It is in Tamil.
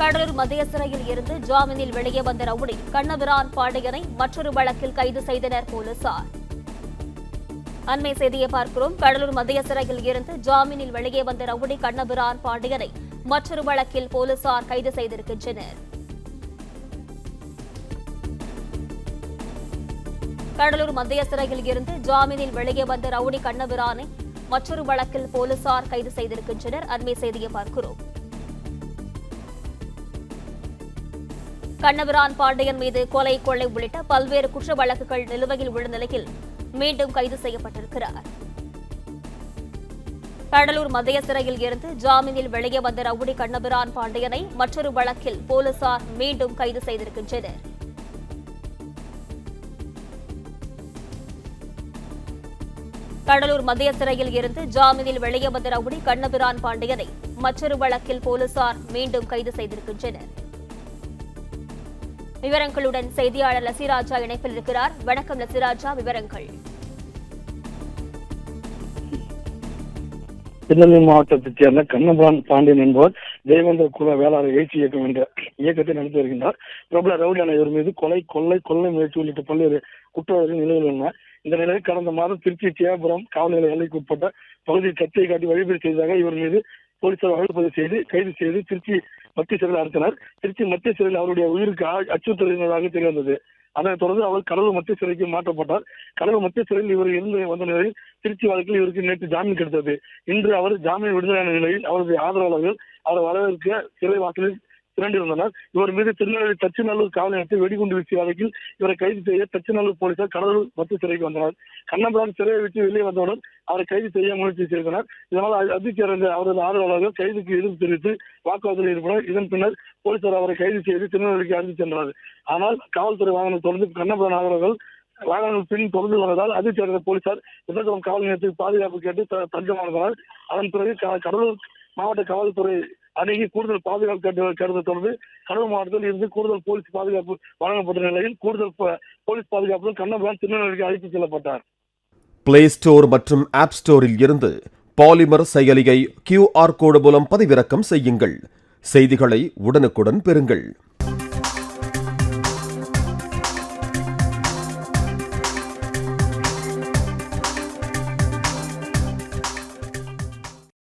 கடலூர் மத்திய சிறையில் இருந்து ஜாமீனில் வெளியே வந்த ரவுடி கண்ணபிரான் பாண்டியனை மற்றொரு வழக்கில் கைது செய்தனர் போலீசார். அண்மை செய்தியை பார்க்கிறோம். கடலூர் மத்திய சிறையில் இருந்து ஜாமீனில் வெளியே வந்த ரவுடி கண்ணபிரான் பாண்டியனை மற்றொரு வழக்கில் போலீசார் கைது செய்திருக்கின்றனர். கடலூர் மத்திய சிறையில் இருந்து ஜாமீனில் வெளியே வந்த ரவுடி கண்ணபிரானை மற்றொரு வழக்கில் போலீசார் கைது செய்திருக்கின்றனர். அண்மை செய்தியை பார்க்கிறோம். கண்ணபிரான் பாண்டியன் மீது கொலை கொள்ளை உள்ளிட்ட பல்வேறு குற்ற வழக்குகள் நிலுவையில் உள்ள நிலையில் மீண்டும் கைது செய்யப்பட்டிருக்கிறார். கடலூர் மத்திய சிறையில் இருந்து ஜாமீனில் வெளியே வந்த ரவுடி கண்ணபிரான் பாண்டியனை மற்றொரு வழக்கில் போலீசார் மீண்டும் கைது செய்திருக்கின்றனர். கடலூர் மத்திய சிறையில் இருந்து ஜாமீனில் வெளியே வந்த ரவுடி கண்ணபிரான் பாண்டியனை மற்றொரு வழக்கில் போலீசார் மீண்டும் கைது செய்திருக்கின்றனர். விவரங்களுடன் செய்தியாளர் லசிராஜா இணைப்பில் இருக்கிறார். வணக்கம் லசிராஜா விவரங்கள். திருநெல்வேலி மாவட்டத்தைச் சேர்ந்த கண்ணபுரான் பாண்டியன் என்பவர் தேவேந்திர குல வேளாளர் எழுச்சி இயக்கம் என்ற இயக்கத்தை நடத்தி வருகின்றார். பிரபல ரவுடியான இவர் மீது கொலை கொள்ளை கொள்ளை முயற்சி உள்ளிட்ட பல்வேறு குற்றவாளிகள் நிலையில் உள்ளன இந்த நிலையில் கடந்த மாதம் திருச்சி சேபுரம் காவல் நிலைய எல்லைக்கு உட்பட்ட பகுதியில் சர்ச்சையை காட்டி வழிபறி செய்ததாக இவர் மீது போலீசார் வழக்கு பதிவு செய்து கைது செய்து திருச்சி மத்திய சிறையில் அடைத்தனர் திருச்சி மத்திய சிறையில் அவருடைய உயிருக்கு ஆ- அச்சுறுத்தல் தெரிய வந்தது அதனைத் தொடர்ந்து அவர் கடலூர் மத்திய சிறைக்கு மாற்றப்பட்டார். கடலூர் மத்திய சிறையில் இவர் இருந்து வந்த நிலையில் திருச்சி வழக்கில் இவருக்கு நேற்று ஜாமீன் கிடைத்தது. இன்று அவர் ஜாமீன் விடுதலையான நிலையில் அவரது ஆதரவாளர்கள் அவரை வரவேற்க சிறை வாசலில் திரண்டிருந்தனர் இவர் மீது திருநெல்வேலி தச்சுநல்லூர் காவல் நிலையத்தில் வெடிகுண்டு வீசிய வழக்கில் இவரை கைது செய்ய தச்சுநல்லூர் போலீசார் கடலூர் மத்திய சிறைக்கு வந்தனர். கண்ணபுரம் சிறையை விட்டு வெளியே வந்தவுடன் அவரை கைது செய்ய முயற்சி செய்தனர். இதனால் அ- அதிர்ச்சி அடைந்த அவரது ஆதரவாளர்கள் கைதுக்கு எதிர்ப்பு தெரிவித்து வாக்குவாதத்தில் ஈடுபட்டனர். இதன் பின்னர் போலீசார் அவரை கைது செய்து திருநெல்வேலிக்கு அழைத்து சென்றனர். ஆனால் காவல்துறை வாகனம் தொடர்ந்து கண்ணபுரம் ஆதரவாளர்கள் வாகனங்கள் பின் தொடர்ந்து வந்ததால் அதிர்ச்சி அடைந்த போலீசார் விதகுளம் காவல் நிலையத்தில் பாதுகாப்பு கேட்டு த- தஞ்சம் அடைந்தனர் அதன் பிறகு கடலூர் மாவட்ட காவல்துறை அன்றைக்கு கூடுதல் பாதுகாப்பு கேட்டு கேட்டதை தொடர்ந்து கடலூர் மாவட்டத்தில் இருந்து கூடுதல் போலீஸ் பாதுகாப்பு வழங்கப்பட்ட நிலையில் கூடுதல் போலீஸ் பாதுகாப்புடன் கண்ணபுரம் திருநெல்வேலிக்கு அழைத்து செல்லப்பட்டார். பிளே ஸ்டோர் மற்றும் ஆப் ஸ்டோரில் இருந்து பாலிமர் செயலியை கியூஆர் கோடு மூலம் பதிவிறக்கம் செய்யுங்கள். செய்திகளை உடனுக்குடன் பெறுங்கள்.